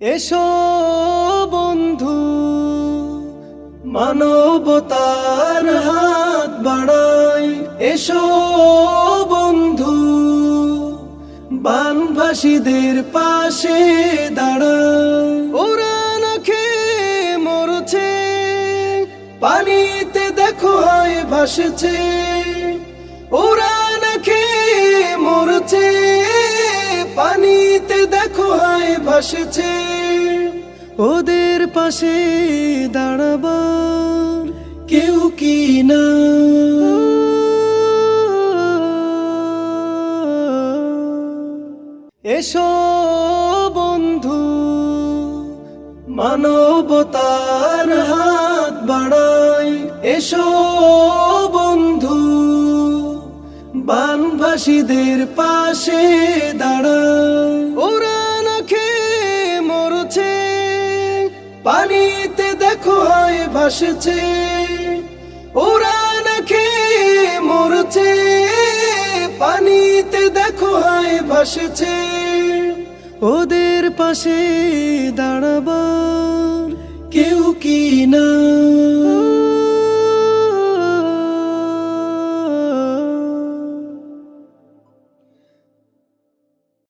এসো বন্ধু, মানবতার হাত বাড়াই। এসো বন্ধু, বানভাসীদের পাশে দাঁড়াই। ওরা না খেয়ে মরছে, পানিতে দেখো হয় ভাসছে। ওরা ভাসছে ওদের পাশে দাঁড়াবার কেউ কি না। এসো বন্ধু, মানবতার হাত বাড়াই। এসো বন্ধু, বানভাসীদের পাশে দাঁড়াই। পানিতে দেখো হয় ভাসছে ওরা খেয়ে মরছে। পানিতে দেখো হয় ভাসছে ওদের পাশে না